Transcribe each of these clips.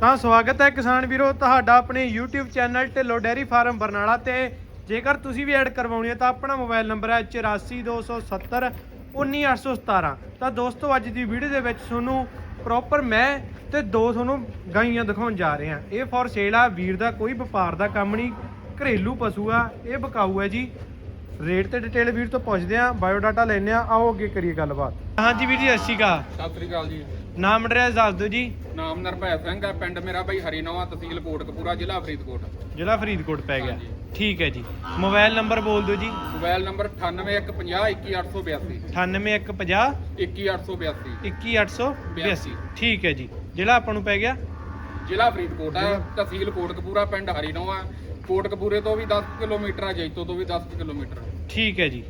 ਤਾਂ ਸਵਾਗਤ ਹੈ ਕਿਸਾਨ ਵੀਰੋ, ਤੁਹਾਡਾ ਆਪਣੇ YouTube channel Dhillon dairy farm Barnala ਤੇ। ਜੇਕਰ ਤੁਸੀਂ ਵੀ ਐਡ ਕਰਵਾਉਣੀ ਹੈ ਤਾਂ ਆਪਣਾ ਮੋਬਾਈਲ ਨੰਬਰ ਹੈ 84270 19817 ਤਾਂ ਦੋਸਤੋ, ਅੱਜ ਦੀ ਵੀਡੀਓ ਦੇ ਵਿੱਚ ਤੁਹਾਨੂੰ ਪ੍ਰੋਪਰ ਮੈਂ ਤੇ ਦੋ ਤੁਹਾਨੂੰ ਗਾਈਆਂ ਦਿਖਾਉਣ ਜਾ ਰਹੇ ਹਾਂ। ਇਹ ਫॉर ਸੇਲ ਆ, ਵੀਰ ਦਾ ਕੋਈ ਵਪਾਰ ਦਾ ਕੰਮ ਨਹੀਂ, ਘਰੇਲੂ ਪਸ਼ੂ ਆ, ਇਹ ਬਕਾਊ ਹੈ ਜੀ। ਰੇਟ ਤੇ ਡਿਟੇਲ ਵੀਰ ਤੋਂ ਪੁੱਛਦੇ ਆ ਬਾਇਓਡਾਟਾ ਲੈਣੇ ਆ ਆਓ ਅੱਗੇ ਕਰੀਏ ਗੱਲਬਾਤ। ਹਾਂਜੀ ਵੀਰ ਜੀ, ਸਤਿ ਸ਼੍ਰੀ ਅਕਾਲ। ਸਤਿ ਸ੍ਰੀ ਅਕਾਲ ਜੀ। ਨਾਮ ਐਡਰੈਸ ਦੱਸ ਦਿਓ ਜੀ। ਨਾਮ ਨਰਭੈ ਸਿੰਘ ਹੈ ਪਿੰਡ ਮੇਰਾ ਬਾਈ ਹਰੀਨਵਾਂ ਤਹਿਸੀਲ ਕੋਟਕਪੂਰਾ ਜ਼ਿਲ੍ਹਾ ਫਰੀਦਕੋਟ। ਜ਼ਿਲ੍ਹਾ ਫਰੀਦਕੋਟ ਪੈ ਗਿਆ। ਹਾਂਜੀ। ਠੀਕ ਹੈ ਜੀ। ਮੋਬਾਈਲ ਨੰਬਰ ਬੋਲ ਦਿਓ ਜੀ। ਮੋਬਾਈਲ ਨੰਬਰ 9815021882 98150 21882 21882 ਠੀਕ ਹੈ ਜੀ। ਜਿਹੜਾ ਆਪਾਂ ਨੂੰ ਪੈ ਗਿਆ। ਜ਼ਿਲ੍ਹਾ ਫਰੀਦਕੋਟ ਹੈ ਤਹਿਸੀਲ ਕੋਟਕਪੂਰਾ ਪਿੰਡ ਹਰੀਨਵਾਂ ਕੋਟਕਪੂਰੇ ਤੋਂ ਵੀ 10 ਕਿਲੋਮੀਟਰ ਹੈ ਜੈਤੋ ਤੋਂ ਵੀ 10 ਕਿਲੋਮੀਟਰ। ਠੀਕ ਹੈ ਜੀ।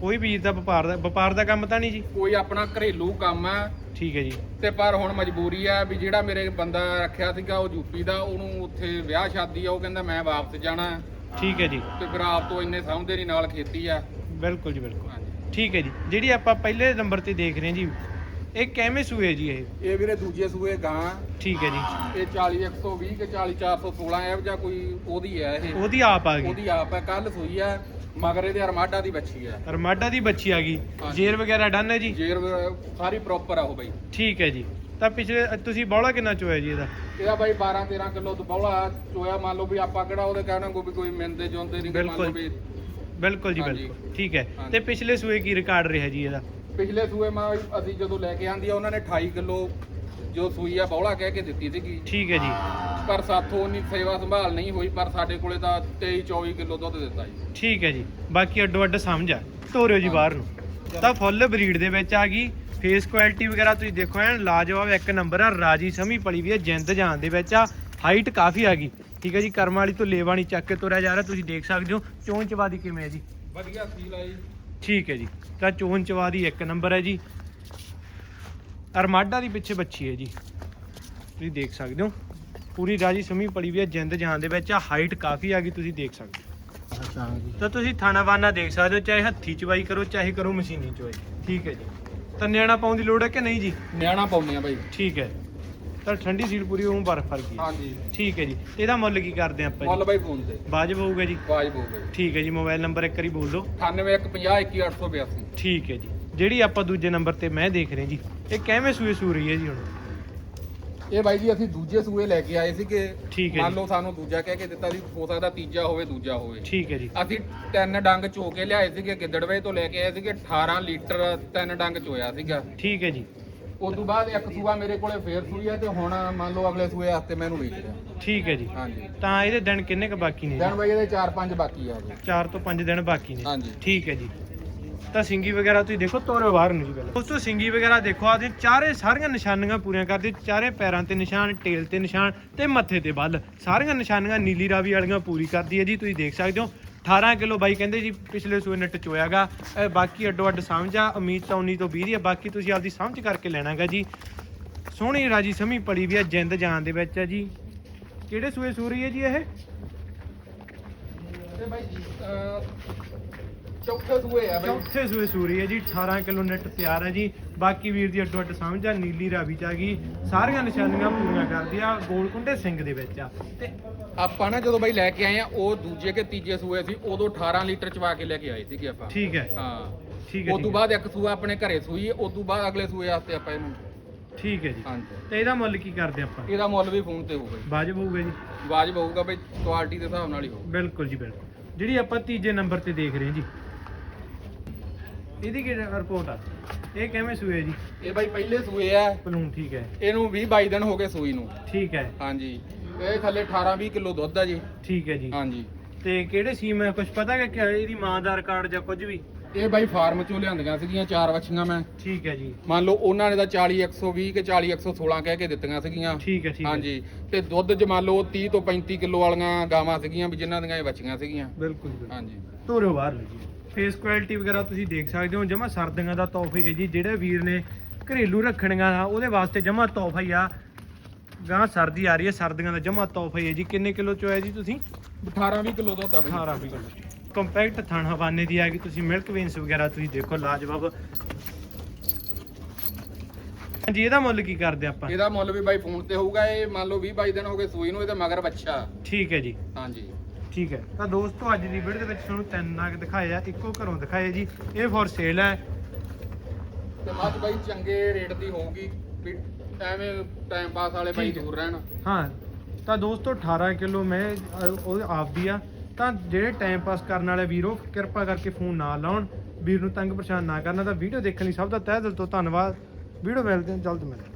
ਕੋਈ ਵੀਰ ਦਾ ਵਪਾਰ ਦਾ ਵਪਾਰ ਦਾ ਕੰਮ ਤਾਂ ਨਹੀਂ ਜੀ? ਕੋਈ ਆਪਣਾ ਘਰੇਲੂ ਕੰਮ ਹੈ ਠੀਕ ਹੈ ਜੀ। ਤੇ ਪਰ ਹੁਣ ਮਜਬੂਰੀ ਹੈ ਵੀ ਜਿਹੜਾ ਮੇਰੇ ਬੰਦਾ ਰੱਖਿਆ ਸੀਗਾ ਉਹ ਯੂਪੀ ਦਾ ਉਹਨੂੰ ਉੱਥੇ ਵਿਆਹ ਸ਼ਾਦੀ ਆ ਉਹ ਕਹਿੰਦਾ ਮੈਂ ਵਾਪਸ ਜਾਣਾ। ਠੀਕ ਹੈ ਜੀ। ਤੇ ਫਿਰ ਆਪ ਤੋਂ ਇੰਨੇ ਸਮਝਦੇ ਨਹੀਂ ਨਾਲ ਖੇਤੀ ਆ। ਬਿਲਕੁਲ ਜੀ ਬਿਲਕੁਲ। ਠੀਕ ਹੈ ਜੀ। ਜਿਹੜੀ ਆਪਾਂ ਪਹਿਲੇ ਨੰਬਰ ਤੇ ਦੇਖ ਰਹੇ ਹਾਂ ਜੀ ਇਹ ਕਿਵੇਂ ਸੂਏ ਜੀ ਇਹ? ਇਹ ਵੀਰੇ ਦੂਜੇ ਸੂਏ ਗਾਂ। ਠੀਕ ਹੈ ਜੀ। ਇਹ 40120 ਕਿ 40416 ਇਹੋ ਜਿਹਾ ਕੋਈ ਉਹਦੀ ਹੈ ਇਹ। ਉਹਦੀ ਆਪ ਆ ਗਈ। ਉਹਦੀ ਆਪ ਹੈ ਕੱਲ ਸੂਈ ਹੈ ਮਗਰ ਇਹਦੇ ਅਰਮਾਡਾ ਦੀ ਬੱਚੀ ਹੈ ਰਮਾਡਾ ਦੀ ਬੱਚੀ ਆ ਗਈ। ਹਾਂਜੀ। ਜੇਰ ਵਗੈਰਾ ਡਨ ਹੈ ਜੀ? ਜੇਰ ਵ- ਸਾਰੀ ਪ੍ਰੋਪਰ ਆ ਉਹ ਬਈ। ਠੀਕ ਹੈ ਜੀ। ਤਾਂ ਪਿਛਲੇ ਤੁਸੀਂ ਬੌਲਾ ਕਿੰਨਾ ਚੋਇਆ ਜੀ ਇਹਦਾ? ਇਹਦਾ ਬਾਈ 12 13 ਕਿਲੋ ਦੁਬੌਲਾ ਚੋਇਆ। ਮੰਨ ਲਓ ਵੀ ਆਪਾਂ ਕਿਹੜਾ ਉਹਦੇ ਕਹਿਣਾ ਕੋ ਵੀ ਕੋਈ ਮਿਲਦੇ ਜੁਲਦੇ ਨਹੀਂ ਮੰਨ ਲਓ ਬਿਲਕੁਲ। ਵੀ ਬਿਲਕੁਲ ਜੀ ਹਾਂਜੀ। ਬਿਲਕੁਲ। ਠੀਕ ਹੈ। ਹਾਂਜੀ। ਤੇ ਪਿਛਲੇ ਸੂਏ ਕੀ ਰਿਕਾਰਡ ਰਿਹਾ ਜੀ ਇਹਦਾ? ਪਿਛਲੇ ਸੂਏ ਮਾ ਅਸੀਂ ਜਦੋਂ ਲੈ ਕੇ ਆਂਦੀ ਆ ਉਹਨਾਂ ਨੇ 28 ਕਿਲੋ ਜੋ ਸੂਈ ਆ ਬੌਲਾ ਕਹਿ ਕੇ ਦਿੱਤੀ ਸੀਗੀ। ਠੀਕ ਹੈ ਜੀ। ਪਰ ਸਾਥੋਂ ਉਨੀ ਸੇਵਾ ਸੰਭਾਲ ਨਹੀਂ ਹੋਈ ਪਰ ਸਾਡੇ ਕੋਲੇ ਤਾਂ 23 24 ਕਿਲੋ ਦੁੱਧ ਦਿੱਤਾ ਜੀ। ਠੀਕ ਹੈ ਜੀ। ਬਾਕੀ ਅੱਡੋ ਅੱਡ ਸਮਝ ਆ। ਤੋਰਿਓ ਜੀ ਬਾਹਰ ਨੂੰ। ਤਾਂ ਫੁੱਲ ਬਰੀਡ ਦੇ ਵਿੱਚ ਆ ਗਈ। ਫੇਸ ਕੁਆਲਿਟੀ ਵਗੈਰਾ ਤੁਸੀਂ ਦੇਖੋ ਐਨ ਲਾਜਵਾਬ ਇੱਕ ਨੰਬਰ ਆ। ਰਾਜੀ ਸਮੀ ਪਲੀ ਵੀ ਹੈ ਜਿੰਦ ਜਾਨ ਦੇ ਵਿੱਚ ਆ। ਹਾਈਟ ਕਾਫੀ ਆ ਗਈ। ਠੀਕ ਹੈ ਜੀ ਕਰਮ ਵਾਲੀ ਤੋਂ ਲੇਵਾਣੀ ਚੱਕ ਕੇ ਤੋਰਿਆ ਜਾ ਰਿਹਾ। ਤੁਸੀਂ ਦੇਖ ਸਕਦੇ ਹੋ ਚੋਣ ਚਵਾਦੀ ਕਿਵੇਂ ਹੈ ਜੀ। ਵਧੀਆ ਸੀਲ ਆ ਜੀ। ਠੀਕ ਹੈ ਜੀ। ਤਾਂ ਚੋਣ ਚਵਾਦੀ ਇੱਕ ਨੰਬਰ ਹੈ ਜੀ। ਅਰਮਾਡਾ ਦੀ ਪਿੱਛੇ ਬੱਚੀ ਹੈ ਜੀ। ਤੁਸੀਂ ਦੇਖ ਸਕਦੇ ਹੋ। ਪੂਰੀ ਰਾਜੀ ਸਮੀ ਪੜੀ ਵੀ ਹੈ ਜਿੰਦ ਜਾਨ ਦੇ ਵਿੱਚ ਆ ਹਾਈਟ ਕਾਫੀ ਆ ਗਈ ਤੁਸੀਂ ਦੇਖ ਸਕਦੇ ਹੋ। ਤਾਂ ਤੁਸੀਂ ਥਾਣਾ ਵਾਨਾ ਦੇਖ ਸਕਦੇ ਹੋ ਚਾਹੇ ਹੱਥੀ ਚਵਾਈ ਕਰੋ ਚਾਹੇ ਕਰੋ ਮਸ਼ੀਨੀ ਚਵਾਈ ਠੀਕ ਹੈ ਜੀ। ਤਾਂ ਨਿਆਣਾ ਪਾਉਣ ਦੀ ਲੋੜ ਹੈ ਕਿ ਨਹੀਂ ਜੀ? ਨਿਆਣਾ ਪਾਉਂਦੇ ਆ ਬਾਈ। ਠੀਕ ਹੈ। ਤਾਂ ਠੰਡੀ ਸੀਲ ਪੂਰੀ ਉਹ ਬਰਫ ਵਰਗੀ ਹੈ। ਹਾਂਜੀ। ਠੀਕ ਹੈ ਜੀ। ਇਹਦਾ ਮੁੱਲ ਕੀ ਕਰਦੇ ਆਪਾਂ ਮੁੱਲ ਬਾਈ ਫੋਨ ਤੇ। ਵਾਜਬ ਹੋਊਗਾ ਜੀ? ਵਾਜਬ ਹੋ ਗਈ ਠੀਕ ਹੈ ਜੀ ਮੋਬਾਈਲ ਨੰਬਰ ਇੱਕ ਵਾਰੀ ਬੋਲ ਦਿਓ। 9815021882 ਠੀਕ ਹੈ ਜੀ। ਜਿਹੜੀ ਆਪਾਂ ਦੂਜੇ ਨੰਬਰ ਤੇ ਮੈਂ ਦੇਖ ਰਿਹਾ ਜੀ ਇਹ ਕਿਵੇਂ ਸੂਏ ਸੂ ਰਹੀ ਹੈ ਜੀ ਹੁਣ? ਇਹ ਬਾਈ ਜੀ ਅਸੀਂ ਦੂਜੇ ਸੂਏ ਲੈ ਕੇ ਆਏ ਠੀਕ ਹੈ ਮੰਨ ਜੀ। ਲਓ ਸਾਨੂੰ ਦੂਜਾ ਕਹਿ ਕੇ ਦਿੱਤਾ ਸੀ ਹੋ ਸਕਦਾ ਤੀਜਾ ਹੋਵੇ ਦੂਜਾ ਹੋਵੇ। ਠੀਕ ਹੈ ਜੀ। ਅਸੀਂ ਤਿੰਨ ਡੰਗ ਚੋ ਕੇ ਲਿਆਏ ਸੀਗੇ ਗਿੱਦੜਵੇ ਤੋਂ ਲੈ ਕੇ ਆਏ ਸੀਗੇ 18 ਲੀਟਰ ਤਿੰਨ ਡੰਗ ਚੋਇਆ ਸੀਗਾ। ਠੀਕ ਹੈ ਜੀ। ਉਸ ਤੋਂ ਬਾਅਦ ਇੱਕ ਸੂਆ ਮੇਰੇ ਕੋਲੇ ਫੇਰ ਸੂਈ ਹੈ ਤੇ ਹੁਣ ਮੰਨ ਲਓ ਅਗਲੇ ਸੂਏ ਹਫ਼ਤੇ ਮੈਨੂੰ ਵੇਚ ਰਿਹਾ। ਠੀਕ ਹੈ ਜੀ। ਹਾਂਜੀ। ਤਾਂ ਇਹਦੇ ਦਿਨ ਕਿੰਨੇ ਕ ਬਾਕੀ ਨੇ ਦਿਨ ਬਾਈ ਇਹਦੇ 4-5 ਬਾਕੀ ਆ। ਜੀ 4 ਤੋਂ 5 ਦਿਨ ਬਾਕੀ ਨੇ। ਹਾਂਜੀ। ਠੀਕ ਹੈ ਜੀ। ਤਾਂ ਸਿੰਗੀ ਵਗੈਰਾ ਤੁਸੀਂ ਦੇਖੋ, ਤੋਰੇ ਬਾਹਰ ਨੂੰ ਜੀ ਪਹਿਲਾਂ। ਦੋਸਤੋ ਸਿੰਗੀ ਵਗੈਰਾ ਦੇਖੋ ਆਦੇ ਚਾਰੇ ਸਾਰੀਆਂ ਨਿਸ਼ਾਨੀਆਂ ਪੂਰੀਆਂ ਕਰਦੀ, ਚਾਰੇ ਪੈਰਾਂ ਤੇ ਨਿਸ਼ਾਨ, ਟੇਲ ਤੇ ਨਿਸ਼ਾਨ ਤੇ ਮੱਥੇ ਤੇ ਬੱਲ ਸਾਰੀਆਂ ਨਿਸ਼ਾਨੀਆਂ ਨੀਲੀ ਰਾਵੀ ਵਾਲੀਆਂ ਪੂਰੀ ਕਰਦੀ ਹੈ ਜੀ, ਤੁਸੀਂ ਦੇਖ ਸਕਦੇ ਹੋ। 18 ਕਿਲੋ ਬਾਈ ਕਹਿੰਦੇ ਜੀ, ਪਿਛਲੇ ਸੂਏ ਨਟ ਚੋਇਆਗਾ। ਬਾਕੀ ਅੱਡੋ ਅੱਡ ਸਮਝ ਆ, ਉਮੀਦ ਤਾਂ 19 ਤੋਂ 20 ਦੀ ਆ, ਬਾਕੀ ਤੁਸੀਂ ਆਪਦੀ ਸਮਝ ਕਰਕੇ ਲੈਣਾਗਾ ਜੀ। ਸੋਹਣੀ ਰਾਜੀ ਸਮੀ ਪੜੀ ਵੀ ਆ, ਜਿੰਦ ਜਾਨ ਦੇ ਵਿੱਚ ਆ ਜੀ। ਕਿਹੜੇ ਸੂਏ ਸੂ ਰਹੀ ਹੈ ਜੀ ਇਹ? ਤੇ ਬਾਈ ਅਹ, ਚੌਥੇ ਸੂਏ ਆ ਬਾਈ। ਚੌਥੇ ਸੂਏ ਸੂਰੀ ਹੈ ਜੀ 18 ਕਿਲੋ ਨੈਟ ਤਿਆਰ ਹੈ ਜੀ। ਬਾਕੀ ਵੀਰ ਦੀ ਅੱਡੋ ਅੱਡ ਸਮਝ ਆ ਨੀਲੀ ਰਾਵੀ ਚ ਆ ਗਈ। ਸਾਰੀਆਂ ਨਿਸ਼ਾਨੀਆਂ ਪੂਰੀਆਂ ਕਰਦੀ ਆ ਗੋਲਕੁੰਡੇ ਸਿੰਘ ਦੇ ਵਿੱਚ ਆ। ਤੇ ਆਪਾਂ ਨਾ ਜਦੋਂ ਬਾਈ ਲੈ ਕੇ ਆਏ ਆ ਉਹ ਦੂਜੇ ਕੇ ਤੀਜੇ ਸੂਏ ਸੀ ਉਦੋਂ 18 ਲੀਟਰ ਚਵਾ ਕੇ ਲੈ ਕੇ ਆਏ ਸੀਗੇ ਆਪਾਂ। ਠੀਕ ਹੈ। ਹਾਂ। ਠੀਕ ਹੈ ਉਸ ਤੋਂ ਠੀਕ ਹੈ। ਬਾਅਦ ਇੱਕ ਸੂਆ ਆਪਣੇ ਘਰੇ ਸੂਈ ਉਸ ਤੋਂ ਬਾਅਦ ਅਗਲੇ ਸੂਏ ਵਾਸਤੇ ਆਪਾਂ ਇਹਨੂੰ ਠੀਕ ਹੈ ਜੀ। ਹਾਂਜੀ। ਤੇ ਇਹਦਾ ਮੁੱਲ ਕੀ ਕਰਦੇ ਆਪਾਂ? ਇਹਦਾ ਮੁੱਲ ਵੀ ਫੋਨ ਤੇ ਹੋਊਗਾ ਜੀ। ਵਾਜਬ ਹੋਊਗਾ ਜੀ। ਵਾਜਬ ਹੋਊਗਾ ਬਈ ਕੁਆਲਿਟੀ ਦੇ ਹਿਸਾਬ ਨਾਲ ਹੀ ਹੋਊ ਬਿਲਕੁਲ ਜੀ ਬਿਲਕੁਲ। ਜਿਹੜੀ ਆਪਾਂ ਤੀਜੇ ਨੰਬਰ ਤੇ ਦੇਖ ਰਹੇ ਹਾਂ ਜੀ। ਇਹਦੀ ਕੀ ਰਿਪੋਰਟ ਆ? ਇਹ ਕਿਵੇਂ ਸੂਏ ਜੀ? ਇਹ ਬਾਈ ਪਹਿਲੇ ਸੂਏ ਆ। ਪਲੂਨ ਠੀਕ ਹੈ। ਇਹਨੂੰ 20 22 ਦਿਨ ਹੋ ਗਏ ਸੂਈ ਨੂੰ। ਠੀਕ ਹੈ। ਹਾਂਜੀ। ਇਹ ਥੱਲੇ 18 20 ਕਿਲੋ ਦੁੱਧ ਆ ਜੀ। ਠੀਕ ਹੈ ਜੀ। ਹਾਂਜੀ। ਤੇ ਕਿਹੜੇ ਸੀਮ ਹੈ ਕੁਝ ਪਤਾ ਹੈ ਕਿ ਇਹਦੀ ਮਾਂ ਦਾ ਰਿਕਾਰਡ ਜਾਂ ਕੁਝ ਵੀ? ਇਹ ਬਾਈ ਫਾਰਮ ਚੋਂ ਲਿਆਂਦੀਆਂ ਸੀਗੀਆਂ ਚਾਰ ਵੱਛੀਆਂ ਮੈਂ। ਠੀਕ ਹੈ ਜੀ। ਮੰਨ ਲਓ ਉਹਨਾਂ ਨੇ ਤਾਂ 40 120 ਕਿ 40 116 ਕਹਿ ਕੇ ਦਿੱਤੀਆਂ ਸੀਗੀਆਂ। ਠੀਕ ਹੈ ਠੀਕ ਹੈ। ਹਾਂਜੀ। ਤੇ ਦੁੱਧ ਚ ਮੰਨ ਲਓ 30 ਤੋਂ 35 ਕਿਲੋ ਵਾਲੀਆਂ ਗਾਵਾਂ ਸੀਗੀਆਂ ਵੀ ਜਿਨ੍ਹਾਂ ਦੀਆਂ ਇਹ ਬੱਚੀਆਂ ਸੀਗੀਆਂ। ਬਿਲਕੁਲ ਬਿਲਕੁਲ ਹਾਂਜੀ। ਧੋਰਿਓ ਬਾਹਰ ਨੂੰ ਜੀ। ਫੇਸ ਕੁਆਲਿਟੀ ਵਗੈਰਾ ਤੁਸੀਂ ਦੇਖ ਸਕਦੇ ਹੋ ਜਮਾ ਸਰਦੀਆਂ ਦਾ ਤੋਹਫਾ ਹੈ ਜੀ। ਜਿਹੜੇ ਵੀਰ ਨੇ ਘਰੇਲੂ ਰੱਖਣੀਆਂ ਆ ਉਹਦੇ ਵਾਸਤੇ ਜਮਾ ਤੋਹਫਾ ਹੀ ਆ। ਗਾਂ ਸਰਦੀ ਆ ਰਹੀ ਹੈ ਸਰਦੀਆਂ ਦਾ ਜਮਾ ਤੋਹਫਾ ਹੀ ਹੈ ਜੀ। ਕਿੰਨੇ ਕਿਲੋ ਚ ਹੋਇਆ ਜੀ ਤੁਸੀਂ? 18 20 ਕਿਲੋ ਦੁੱਧ ਆ ਬਾਈ। 18 ਕਿਲੋ। ਕੰਪੈਕਟ ਥਣ ਹਵਾਨੇ ਦੀ ਆ ਗਈ। ਤੁਸੀਂ ਮਿਲਕ ਵੇਨਸ ਵਗੈਰਾ ਤੁਸੀਂ ਦੇਖੋ ਲਾਜਵਾਬ। ਜੀ ਇਹਦਾ ਮੁੱਲ ਕੀ ਕਰਦੇ ਆਪਾਂ? ਇਹਦਾ ਮੁੱਲ ਵੀ ਬਾਈ ਫੋਨ ਤੇ ਹੋਊਗਾ ਇਹ ਮੰਨ ਲਓ 20 22 ਦਿਨ ਹੋ ਗਏ ਸੂਈ ਨੂੰ ਇਹਦੇ ਮਗਰ ਬੱਚਾ। ਠੀਕ ਹੈ ਜੀ। ਹਾਂਜੀ। ਠੀਕ ਹੈ। ਤਾਂ ਦੋਸਤੋ ਅੱਜ ਦੀ ਵੀਡੀਓ ਦੇ ਵਿੱਚ ਤੁਹਾਨੂੰ ਤਿੰਨ ਨਾਗ ਦਿਖਾਏ ਆ ਇੱਕੋ ਘਰੋਂ ਦਿਖਾਏ ਜੀ। ਇਹ ਫॉर ਸੇਲ ਹੈ। ਤੇ ਮੱਝ ਬਾਈ ਚੰਗੇ ਰੇਟ ਦੀ ਹੋਊਗੀ ਵੀ ਐਵੇਂ ਟਾਈਮ ਪਾਸ ਵਾਲੇ ਬਾਈ। ਦੂਰ ਰਹਿਣ। ਹਾਂ। ਤਾਂ ਦੋਸਤੋ 18 ਕਿਲੋ ਮੈਂ ਉਹ ਆਪਦੀ ਆ। ਤਾਂ ਜਿਹੜੇ ਟਾਈਮ ਪਾਸ ਕਰਨ ਵਾਲੇ ਵੀਰੋ, ਕਿਰਪਾ ਕਰਕੇ ਫੋਨ ਨਾ ਲਾਉਣ। ਵੀਰ ਨੂੰ ਤੰਗ ਪਰੇਸ਼ਾਨ ਨਾ ਕਰਨਾ ਤਾਂ ਵੀਡੀਓ ਦੇਖਣ ਲਈ ਸਭ ਦਾ ਤਹਿ ਦਿਲ ਤੋਂ ਧੰਨਵਾਦ। ਵੀਡੀਓ ਮਿਲਦੇ ਹਾਂ, ਜਲਦ ਮਿਲਦੇ